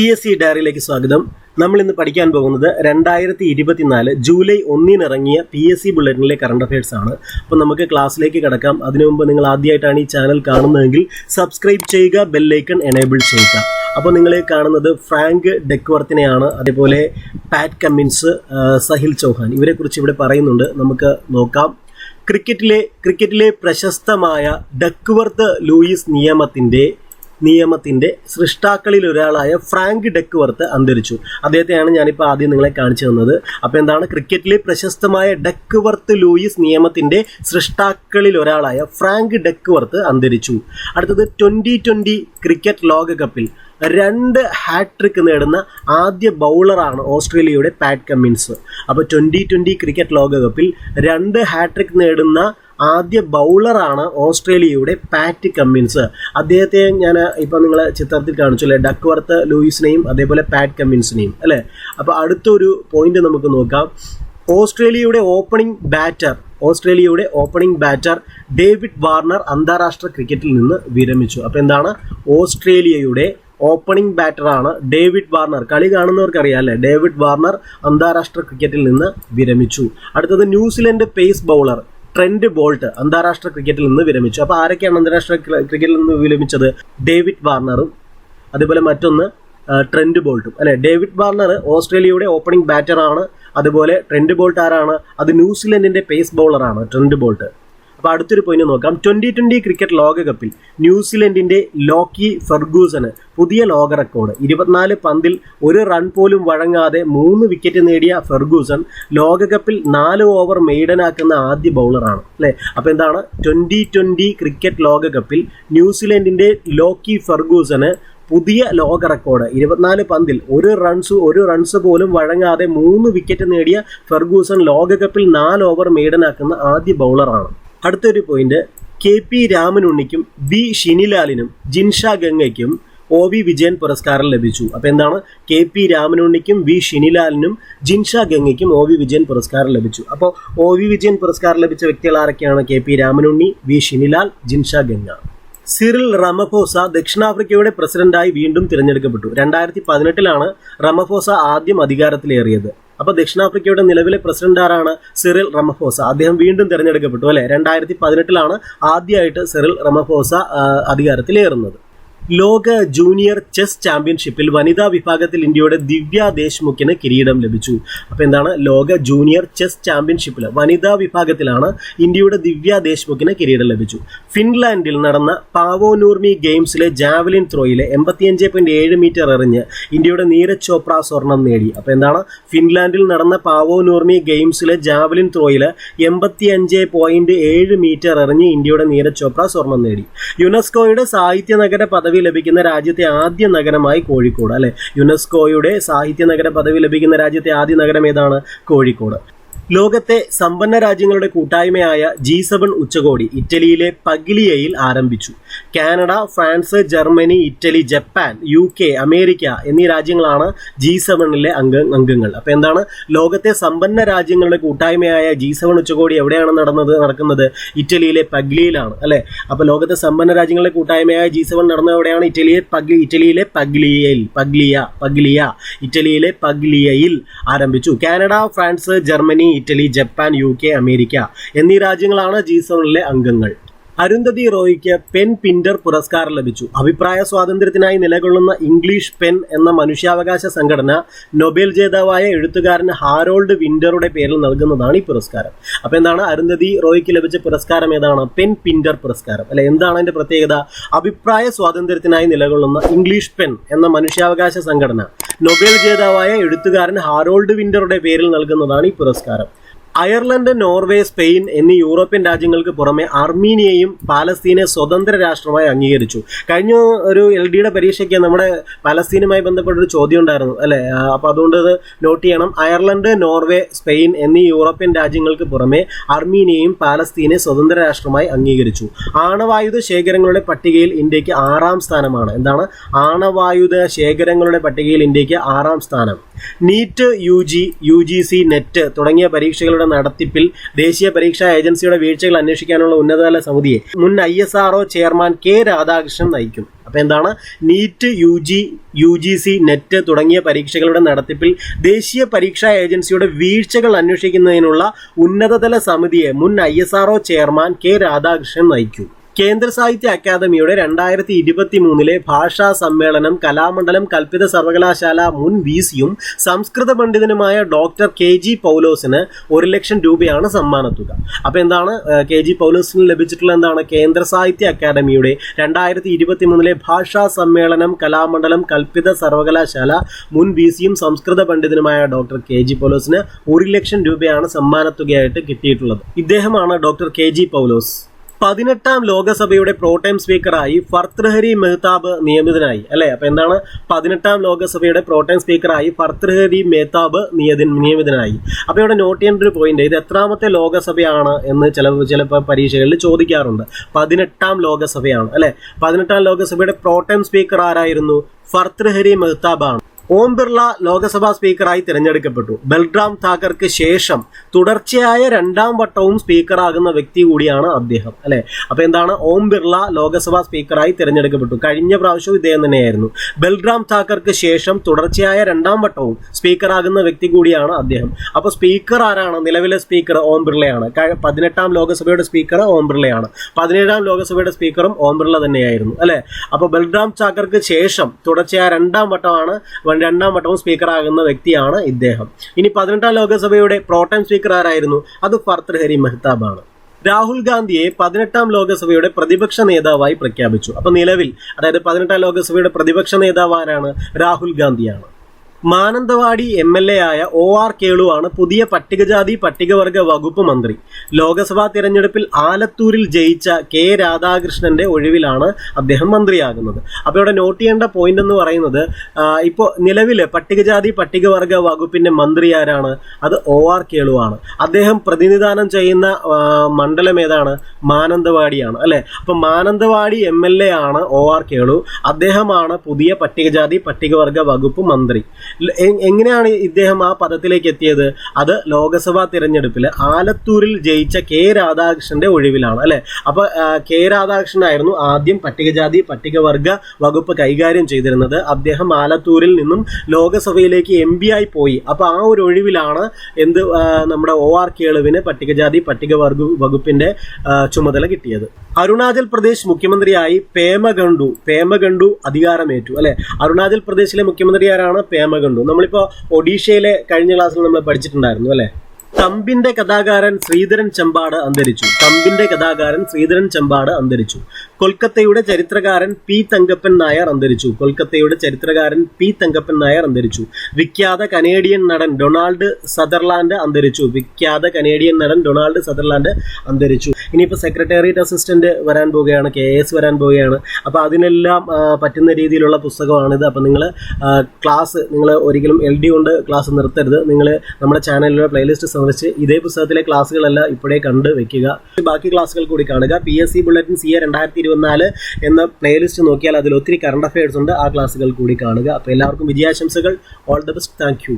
P S C ഡയറിയിലേക്ക് സ്വാഗതം. നമ്മൾ ഇന്ന് പഠിക്കാൻ പോകുന്നത് രണ്ടായിരത്തി ഇരുപത്തിനാല് ജൂലൈ ഒന്നിനിറങ്ങിയ പി എസ് സി ബുള്ളറ്റിനിലെ കറണ്ട് അഫയേഴ്സ് ആണ്. അപ്പോൾ നമുക്ക് ക്ലാസ്സിലേക്ക് കിടക്കാം. അതിനു മുമ്പ് നിങ്ങൾ ആദ്യമായിട്ടാണ് ഈ ചാനൽ കാണുന്നതെങ്കിൽ സബ്സ്ക്രൈബ് ചെയ്യുക ബെല്ലൈക്കൺ എനേബിൾ ചെയ്യുക. അപ്പോൾ നിങ്ങൾ കാണുന്നത് ഫ്രാങ്ക് ഡെക്വർത്തിനെയാണ് അതേപോലെ പാറ്റ് കമ്മിൻസ് സഹിൽ ചൗഹാൻ. ഇവരെക്കുറിച്ച് ഇവിടെ പറയുന്നുണ്ട്. നമുക്ക് നോക്കാം. ക്രിക്കറ്റിലെ ക്രിക്കറ്റിലെ പ്രശസ്തമായ ഡക്വർത്ത് ലൂയിസ് നിയമത്തിന്റെ നിയമത്തിന്റെ സൃഷ്ടാക്കളിൽ ഒരാളായ ഫ്രാങ്ക് ഡെക്ക് വർത്ത് അന്തരിച്ചു. അദ്ദേഹത്തെയാണ് ഞാനിപ്പോൾ ആദ്യം നിങ്ങളെ കാണിച്ചു തന്നത്. അപ്പോൾ എന്താണ് ക്രിക്കറ്റിലെ പ്രശസ്തമായ ഡെക്ക് വർത്ത് ലൂയിസ് നിയമത്തിന്റെ സൃഷ്ടാക്കളിൽ ഒരാളായ ഫ്രാങ്ക് ഡെക്ക് വർത്ത് അന്തരിച്ചു. അടുത്തത് ട്വന്റി ട്വന്റി ക്രിക്കറ്റ് ലോകകപ്പിൽ രണ്ട് ഹാട്രിക്ക് നേടുന്ന ആദ്യ ബൗളറാണ് ഓസ്ട്രേലിയയുടെ പാറ്റ് കമ്മിൻസ്. അപ്പോൾ ട്വന്റി ട്വന്റി ക്രിക്കറ്റ് ലോകകപ്പിൽ രണ്ട് ഹാട്രിക് നേടുന്ന ആദ്യ ബൗളറാണ് ഓസ്ട്രേലിയയുടെ പാറ്റ് കമ്മിൻസ്. അദ്ദേഹത്തെ ഞാൻ ഇപ്പം നിങ്ങൾ ചിത്രത്തിൽ കാണിച്ചു അല്ലേ? ഡക്വർത്ത് ലൂയിസിനെയും അതേപോലെ പാറ്റ് കമ്മിൻസിനെയും അല്ലേ? അപ്പോൾ അടുത്തൊരു പോയിന്റ് നമുക്ക് നോക്കാം. ഓസ്ട്രേലിയയുടെ ഓപ്പണിംഗ് ബാറ്റർ ഓസ്ട്രേലിയയുടെ ഓപ്പണിംഗ് ബാറ്റർ ഡേവിഡ് വാർണർ അന്താരാഷ്ട്ര ക്രിക്കറ്റിൽ നിന്ന് വിരമിച്ചു. അപ്പോൾ എന്താണ്? ഓസ്ട്രേലിയയുടെ ഓപ്പണിംഗ് ബാറ്ററാണ് ഡേവിഡ് വാർണർ. കളി കാണുന്നവർക്കറിയാം അല്ലേ? ഡേവിഡ് വാർണർ അന്താരാഷ്ട്ര ക്രിക്കറ്റിൽ നിന്ന് വിരമിച്ചു. അടുത്തത് New Zealand pace bowler Trent Boult അന്താരാഷ്ട്ര ക്രിക്കറ്റിൽ നിന്ന് വിരമിച്ചു. അപ്പോൾ ആരൊക്കെയാണ് അന്താരാഷ്ട്ര ക്രിക്കറ്റിൽ നിന്ന് വിരമിച്ചത്? ഡേവിഡ് വാർണറും അതുപോലെ മറ്റൊന്ന് ട്രെൻഡ് ബോൾട്ടും. അല്ലെ? ഡേവിഡ് വാർണർ ഓസ്ട്രേലിയയുടെ ഓപ്പണിംഗ് ബാറ്റർ ആണ് അതുപോലെ ട്രെൻഡ് ബോൾട്ട് ആരാണ്? അത് ന്യൂസിലൻഡിന്റെ പേസ് ബൗളറാണ് ട്രെൻഡ് ബോൾട്ട്. അപ്പോൾ അടുത്തൊരു പോയിന്റ് നോക്കാം. ട്വന്റി ട്വന്റി ക്രിക്കറ്റ് ലോകകപ്പിൽ ന്യൂസിലൻഡിന്റെ ലോക്കി ഫെർഗൂസന് പുതിയ ലോക റെക്കോർഡ് ഇരുപത്തിനാല് പന്തിൽ ഒരു റൺ പോലും വഴങ്ങാതെ മൂന്ന് വിക്കറ്റ് നേടിയ ഫെർഗൂസൺ ലോകകപ്പിൽ നാല് ഓവർ മെയ്ഡനാക്കുന്ന ആദ്യ ബൗളറാണ് അല്ലേ? അപ്പോൾ എന്താണ്? ട്വന്റി ട്വന്റി ക്രിക്കറ്റ് ലോകകപ്പിൽ ന്യൂസിലൻഡിന്റെ ലോക്കി ഫെർഗൂസന് പുതിയ ലോക റെക്കോർഡ് ഇരുപത്തിനാല് പന്തിൽ ഒരു റൺസ് ഒരു റൺസ് പോലും വഴങ്ങാതെ മൂന്ന് വിക്കറ്റ് നേടിയ ഫെർഗൂസൺ ലോകകപ്പിൽ നാല് ഓവർ മെയ്ഡനാക്കുന്ന ആദ്യ ബൗളറാണ് അടുത്തൊരു പോയിന്റ് കെ പി രാമനുണ്ണിക്കും ബി ഷിനിലാലിനും ജിൻഷ ഗംഗയ്ക്കും ഒ വി വിജയൻ പുരസ്കാരം ലഭിച്ചു. അപ്പൊ എന്താണ്? കെ പി രാമനുണ്ണിക്കും വി ഷിനിലാലിനും ജിൻഷ ഗംഗയ്ക്കും ഒ വി വിജയൻ പുരസ്കാരം ലഭിച്ചു. അപ്പോൾ ഒ വി വിജയൻ പുരസ്കാരം ലഭിച്ച വ്യക്തികൾ ആരൊക്കെയാണ്? K P Ramanunni V Shinilal Jinsha Ganga. Cyril Ramaphosa ദക്ഷിണാഫ്രിക്കയുടെ പ്രസിഡന്റായി വീണ്ടും തിരഞ്ഞെടുക്കപ്പെട്ടു. രണ്ടായിരത്തി പതിനെട്ടിലാണ് റമഫോസ ആദ്യം അധികാരത്തിലേറിയത്. അപ്പൊ ദക്ഷിണാഫ്രിക്കയുടെ നിലവിലെ പ്രസിഡന്റ് ആരാണ്? Cyril Ramaphosa. അദ്ദേഹം വീണ്ടും തിരഞ്ഞെടുക്കപ്പെട്ടു അല്ലെ? രണ്ടായിരത്തി പതിനെട്ടിലാണ് ആദ്യമായിട്ട് സിറിൽ റമഫോസ അധികാരത്തിലേറുന്നത്. ലോക ജൂനിയർ ചെസ് ചാമ്പ്യൻഷിപ്പിൽ വനിതാ വിഭാഗത്തിൽ ഇന്ത്യയുടെ ദിവ്യ ദേശ്മുഖിന് കിരീടം ലഭിച്ചു. അപ്പോൾ എന്താണ്? ലോക ജൂനിയർ ചെസ് ചാമ്പ്യൻഷിപ്പിൽ വനിതാ വിഭാഗത്തിലാണ് ഇന്ത്യയുടെ ദിവ്യ ദേശ്മുഖിന് കിരീടം ലഭിച്ചു. ഫിൻലാൻഡിൽ നടന്ന പാവോനൂർമി ഗെയിംസിലെ ജാവലിൻ ത്രോയിലെ എൺപത്തിയഞ്ച് പോയിന്റ് ഏഴ് മീറ്റർ എറിഞ്ഞ് ഇന്ത്യയുടെ നീരജ് ചോപ്ര സ്വർണം നേടി. അപ്പോൾ എന്താണ്? ഫിൻലാൻഡിൽ നടന്ന പാവോനൂർമി ഗെയിംസിലെ ജാവലിൻ ത്രോയിലെ എൺപത്തിയഞ്ച് പോയിന്റ് ഏഴ് മീറ്റർ എറിഞ്ഞ് ഇന്ത്യയുടെ നീരജ് ചോപ്ര സ്വർണം നേടി. യുനെസ്കോയുടെ സാഹിത്യ നഗര പദവി ലഭിക്കുന്ന രാജ്യത്തെ ആദ്യ നഗരമായി കോഴിക്കോട് അല്ലെ? യുനെസ്കോയുടെ സാഹിത്യ നഗര പദവി ലഭിക്കുന്ന രാജ്യത്തെ ആദ്യ നഗരം ഏതാണ്? കോഴിക്കോട്. ലോകത്തെ സമ്പന്ന രാജ്യങ്ങളുടെ കൂട്ടായ്മയായ ജി സെവൻ ഉച്ചകോടി ഇറ്റലിയിലെ പഗ്ലിയയിൽ ആരംഭിച്ചു. Canada France Germany Italy Japan U K America എന്നീ രാജ്യങ്ങളാണ് ജി സെവനിലെ അംഗ അംഗങ്ങൾ. അപ്പോൾ എന്താണ്? ലോകത്തെ സമ്പന്ന രാജ്യങ്ങളുടെ കൂട്ടായ്മയായ ജി സെവൻ ഉച്ചകോടി എവിടെയാണ് നടന്നത് നടക്കുന്നത്? ഇറ്റലിയിലെ പഗ്ലിയിലാണ് അല്ലേ? അപ്പോൾ ലോകത്തെ സമ്പന്ന രാജ്യങ്ങളുടെ കൂട്ടായ്മയായ ജി സെവൻ നടന്നത് എവിടെയാണ്? ഇറ്റലിയെ പഗ്ലി ഇറ്റലിയിലെ പഗ്ലിയയിൽ പഗ്ലിയ പഗ്ലിയ ഇറ്റലിയിലെ പഗ്ലിയയിൽ ആരംഭിച്ചു. Canada France Germany Italy Japan U K America എന്നീ രാജ്യങ്ങളാണ് ജി സെവനിലെ അംഗങ്ങൾ. അരുന്ധതി റോയിക്ക് പെൻ പിന്റർ പുരസ്കാരം ലഭിച്ചു. അഭിപ്രായ സ്വാതന്ത്ര്യത്തിനായി നിലകൊള്ളുന്ന ഇംഗ്ലീഷ് പെൻ എന്ന മനുഷ്യാവകാശ സംഘടന നൊബേൽ ജേതാവായ എഴുത്തുകാരൻ ഹാരോൾഡ് വിന്ററുടെ പേരിൽ നൽകുന്നതാണ് ഈ പുരസ്കാരം. അപ്പൊ എന്താണ്? അരുന്ധതി റോയിക്ക് ലഭിച്ച പുരസ്കാരം ഏതാണ്? പെൻ പിന്റർ പുരസ്കാരം. അല്ലെ? എന്താണ് അതിന്റെ പ്രത്യേകത? അഭിപ്രായ സ്വാതന്ത്ര്യത്തിനായി നിലകൊള്ളുന്ന ഇംഗ്ലീഷ് പെൻ എന്ന മനുഷ്യാവകാശ സംഘടന നൊബേൽ ജേതാവായ എഴുത്തുകാരൻ ഹാരോൾഡ് വിന്ററുടെ പേരിൽ നൽകുന്നതാണ് ഈ പുരസ്കാരം. അയർലൻഡ് നോർവേ സ്പെയിൻ എന്നീ യൂറോപ്യൻ രാജ്യങ്ങൾക്ക് പുറമെ അർമീനിയയും പാലസ്തീനെ സ്വതന്ത്ര രാഷ്ട്രമായി അംഗീകരിച്ചു. കഴിഞ്ഞ ഒരു എൽ ഡിയുടെ പരീക്ഷയ്ക്ക് നമ്മുടെ പലസ്തീനുമായി ബന്ധപ്പെട്ട ഒരു ചോദ്യം ഉണ്ടായിരുന്നു അല്ലെ അപ്പൊ അതുകൊണ്ട് ഇത് നോട്ട് ചെയ്യണം. അയർലൻഡ് നോർവേ സ്പെയിൻ എന്നീ യൂറോപ്യൻ രാജ്യങ്ങൾക്ക് പുറമെ അർമീനിയയും പാലസ്തീനെ സ്വതന്ത്ര രാഷ്ട്രമായി അംഗീകരിച്ചു. ആണവായുധ ശേഖരങ്ങളുടെ പട്ടികയിൽ ഇന്ത്യയ്ക്ക് ആറാം സ്ഥാനമാണ്. എന്താണ്? ആണവായുധ ശേഖരങ്ങളുടെ പട്ടികയിൽ ഇന്ത്യയ്ക്ക് ആറാം സ്ഥാനം. NEET U G U G C NET തുടങ്ങിയ പരീക്ഷകളുടെ പരീക്ഷയുടെ നടത്തിപ്പിൽ ദേശീയ പരീക്ഷാ ഏജൻസിയുടെ വീഴ്ചകൾ അന്വേഷിക്കാനുള്ള ഉന്നതതല സമിതിയെ മുൻ I S R O chairman K Radhakrishnan നയിക്കും. അപ്പോൾ എന്താണ്? NEET U G U G C NET തുടങ്ങിയ പരീക്ഷകളുടെ നടത്തിപ്പിൽ ദേശീയ പരീക്ഷാ ഏജൻസിയുടെ വീഴ്ചകൾ അന്വേഷിക്കുന്നതിനുള്ള ഉന്നതതല സമിതിയെ മുൻ I S R O chairman K Radhakrishnan നയിക്കും. കേന്ദ്ര സാഹിത്യ അക്കാദമിയുടെ രണ്ടായിരത്തി ഇരുപത്തി മൂന്നിലെ ഭാഷാ സമ്മേളനം കലാമണ്ഡലം കൽപ്പിത സർവകലാശാല മുൻ വി സിയും സംസ്കൃത പണ്ഡിതനുമായ ഡോക്ടർ കെ ജി പൗലോസിന് ഒരു ലക്ഷം രൂപയാണ് സമ്മാനത്തുക. അപ്പോൾ എന്താണ് കെ ജി പൗലോസിന് ലഭിച്ചിട്ടുള്ള എന്താണ് കേന്ദ്ര സാഹിത്യ അക്കാദമിയുടെ രണ്ടായിരത്തി ഇരുപത്തി മൂന്നിലെ ഭാഷാ സമ്മേളനം കലാമണ്ഡലം കൽപ്പിത സർവകലാശാല മുൻ വി സിയും സംസ്കൃത പണ്ഡിതനുമായ ഡോക്ടർ കെ ജി പൗലോസിന് ഒരു ലക്ഷം രൂപയാണ് സമ്മാനത്തുകയായിട്ട് കിട്ടിയിട്ടുള്ളത്. ഇദ്ദേഹമാണ് ഡോക്ടർ കെ ജി പൗലോസ്. പതിനെട്ടാം ലോകസഭയുടെ പ്രോടൈം സ്പീക്കറായി ഫർത്രഹരി മെഹ്താബ് നിയമിതനായി അല്ലെ? അപ്പൊ എന്താണ്? പതിനെട്ടാം ലോകസഭയുടെ പ്രോടൈം സ്പീക്കറായി ഫർത്രഹരി മെഹ്താബ് നിയമിതനായി. അപ്പൊ ഇവിടെ നോട്ട് ചെയ്യേണ്ട ഒരു പോയിന്റ് ഇത് എത്രാമത്തെ ലോകസഭയാണ് എന്ന് ചില ചിലപ്പോൾ പരീക്ഷകളിൽ ചോദിക്കാറുണ്ട്. പതിനെട്ടാം ലോകസഭയാണ് അല്ലെ? പതിനെട്ടാം ലോകസഭയുടെ പ്രോടൈം സ്പീക്കർ ആരായിരുന്നു? ഫർത്രഹരി മെഹ്താബാണ്. ഓം ബിർള ലോക്സഭാ സ്പീക്കറായി തിരഞ്ഞെടുക്കപ്പെട്ടു. ബൽറാം താക്കർക്ക് ശേഷം തുടർച്ചയായ രണ്ടാം വട്ടവും സ്പീക്കറാകുന്ന വ്യക്തി കൂടിയാണ് അദ്ദേഹം അല്ലെ? അപ്പൊ എന്താണ്? ഓം ബിർള ലോക്സഭാ സ്പീക്കറായി തിരഞ്ഞെടുക്കപ്പെട്ടു. കഴിഞ്ഞ പ്രാവശ്യവും ഇദ്ദേഹം തന്നെയായിരുന്നു. ബൽറാം താക്കർക്ക് ശേഷം തുടർച്ചയായ രണ്ടാം വട്ടവും സ്പീക്കറാകുന്ന വ്യക്തി കൂടിയാണ് അദ്ദേഹം. അപ്പൊ സ്പീക്കർ ആരാണ്? നിലവിലെ സ്പീക്കർ ഓം ബിർളയാണ് പതിനെട്ടാം ലോക്സഭയുടെ സ്പീക്കർ ഓം ബിർളയാണ് പതിനേഴാം ലോക്സഭയുടെ സ്പീക്കറും ഓം ബിർള തന്നെയായിരുന്നു അല്ലെ? അപ്പൊ ബൽറാം താക്കർക്ക് ശേഷം തുടർച്ചയായ രണ്ടാം വട്ടമാണ് രണ്ടാം വട്ടവും സ്പീക്കറാകുന്ന വ്യക്തിയാണ് ഇദ്ദേഹം. ഇനി പതിനെട്ടാം ലോകസഭയുടെ പ്രോട്ടൈം സ്പീക്കർ ആരായിരുന്നു? അത് ഫർത്രഹരി മെഹ്താബ് ആണ് രാഹുൽ ഗാന്ധിയെ പതിനെട്ടാം ലോകസഭയുടെ പ്രതിപക്ഷ നേതാവായി പ്രഖ്യാപിച്ചു. അപ്പൊ നിലവിൽ അതായത് പതിനെട്ടാം ലോകസഭയുടെ പ്രതിപക്ഷ നേതാവ് ആരാണ്? രാഹുൽ ഗാന്ധിയാണ്. മാനന്തവാടി എം എൽ എ ആയ ഒ ആർ കേളുവാണ് പുതിയ പട്ടികജാതി പട്ടികവർഗ വകുപ്പ് മന്ത്രി. ലോക്സഭാ തിരഞ്ഞെടുപ്പിൽ ആലത്തൂരിൽ ജയിച്ച കെ രാധാകൃഷ്ണന്റെ ഒഴിവിലാണ് അദ്ദേഹം മന്ത്രിയാകുന്നത്. അപ്പോൾ ഇവിടെ നോട്ട് ചെയ്യേണ്ട പോയിന്റ് എന്ന് പറയുന്നത് ഇപ്പോൾ നിലവിലെ പട്ടികജാതി പട്ടികവർഗ വകുപ്പിന്റെ മന്ത്രി ആരാണ്? അത് ഒ ആർ കേളുവാണ് അദ്ദേഹം പ്രതിനിധാനം ചെയ്യുന്ന മണ്ഡലം ഏതാണ്? മാനന്തവാടിയാണ് അല്ലെ? അപ്പൊ മാനന്തവാടി എം എൽ എ ആണ് ഒ ആർ കേളു. അദ്ദേഹമാണ് പുതിയ പട്ടികജാതി പട്ടികവർഗ വകുപ്പ് മന്ത്രി. എങ്ങനെയാണ് ഇദ്ദേഹം ആ പദത്തിലേക്ക് എത്തിയത്? അത് ലോക്സഭാ തിരഞ്ഞെടുപ്പിൽ ആലത്തൂരിൽ ജയിച്ച കെ രാധാകൃഷ്ണന്റെ ഒഴിവിലാണ് അല്ലെ? അപ്പൊ കെ രാധാകൃഷ്ണൻ ആയിരുന്നു ആദ്യം പട്ടികജാതി പട്ടികവർഗ വകുപ്പ് കൈകാര്യം ചെയ്തിരുന്നത്. അദ്ദേഹം ആലത്തൂരിൽ നിന്നും ലോകസഭയിലേക്ക് എം ആയി പോയി. അപ്പൊ ആ ഒരു ഒഴിവിലാണ് എന്ത് നമ്മുടെ ഒ ആർ കേളുവിന് പട്ടികജാതി പട്ടികവർഗ വകുപ്പിന്റെ ചുമതല കിട്ടിയത്. അരുണാചൽ പ്രദേശ് മുഖ്യമന്ത്രിയായി പേമഗണ്ടു പേമഗണ്ടു അധികാരമേറ്റു അല്ലെ? അരുണാചൽ പ്രദേശിലെ മുഖ്യമന്ത്രി ആരാണ്? പേമഗണ്ടു നമ്മളിപ്പോ ഒഡീഷയിലെ കഴിഞ്ഞ ക്ലാസ്സിൽ നമ്മൾ പഠിച്ചിട്ടുണ്ടായിരുന്നു അല്ലെ? തമ്പിന്റെ കഥാകാരൻ ശ്രീധരൻ ചെമ്പാട് അന്തരിച്ചു. തമ്പിന്റെ കഥാകാരൻ ശ്രീധരൻ ചെമ്പാട് അന്തരിച്ചു. കൊൽക്കത്തയുടെ ചരിത്രകാരൻ പി തങ്കപ്പൻ നായർ അന്തരിച്ചു. കൊൽക്കത്തയുടെ ചരിത്രകാരൻ പി തങ്കപ്പൻ നായർ അന്തരിച്ചു. വിഖ്യാത കനേഡിയൻ നടൻ ഡൊണാൾഡ് സദർലാൻഡ് അന്തരിച്ചു. വിഖ്യാത കനേഡിയൻ നടൻ ഡൊണാൾഡ് സദർലാൻഡ് അന്തരിച്ചു. ഇനിയിപ്പോൾ സെക്രട്ടേറിയറ്റ് അസിസ്റ്റന്റ് വരാൻ പോവുകയാണ് കെ എസ് വരാൻ പോവുകയാണ്. അപ്പോൾ അതിനെല്ലാം പറ്റുന്ന രീതിയിലുള്ള പുസ്തകമാണിത്. അപ്പോൾ നിങ്ങൾ ക്ലാസ് നിങ്ങൾ ഒരിക്കലും എൽ ഡി കൊണ്ട് ക്ലാസ് നിർത്തരുത്. നിങ്ങൾ നമ്മുടെ ചാനലിലെ പ്ലേലിസ്റ്റ് സന്ദർശിച്ച് ഇതേ പുസ്തകത്തിലെ ക്ലാസ്സുകളെല്ലാം ഇപ്പോഴേ കണ്ട് വെക്കുക. ബാക്കി ക്ലാസ്സുകൾ കൂടി കാണുക. P S C bulletin C A രണ്ടായിരത്തി ഇരുപത്തിനാല് എന്ന പ്ലേലിസ്റ്റ് നോക്കിയാൽ അതിൽ ഒത്തിരി കറണ്ട് അഫയേഴ്സ് ഉണ്ട്. ആ ക്ലാസ്സുകൾ കൂടി കാണുക. അപ്പോൾ എല്ലാവർക്കും വിജയാശംസകൾ. All the best thank you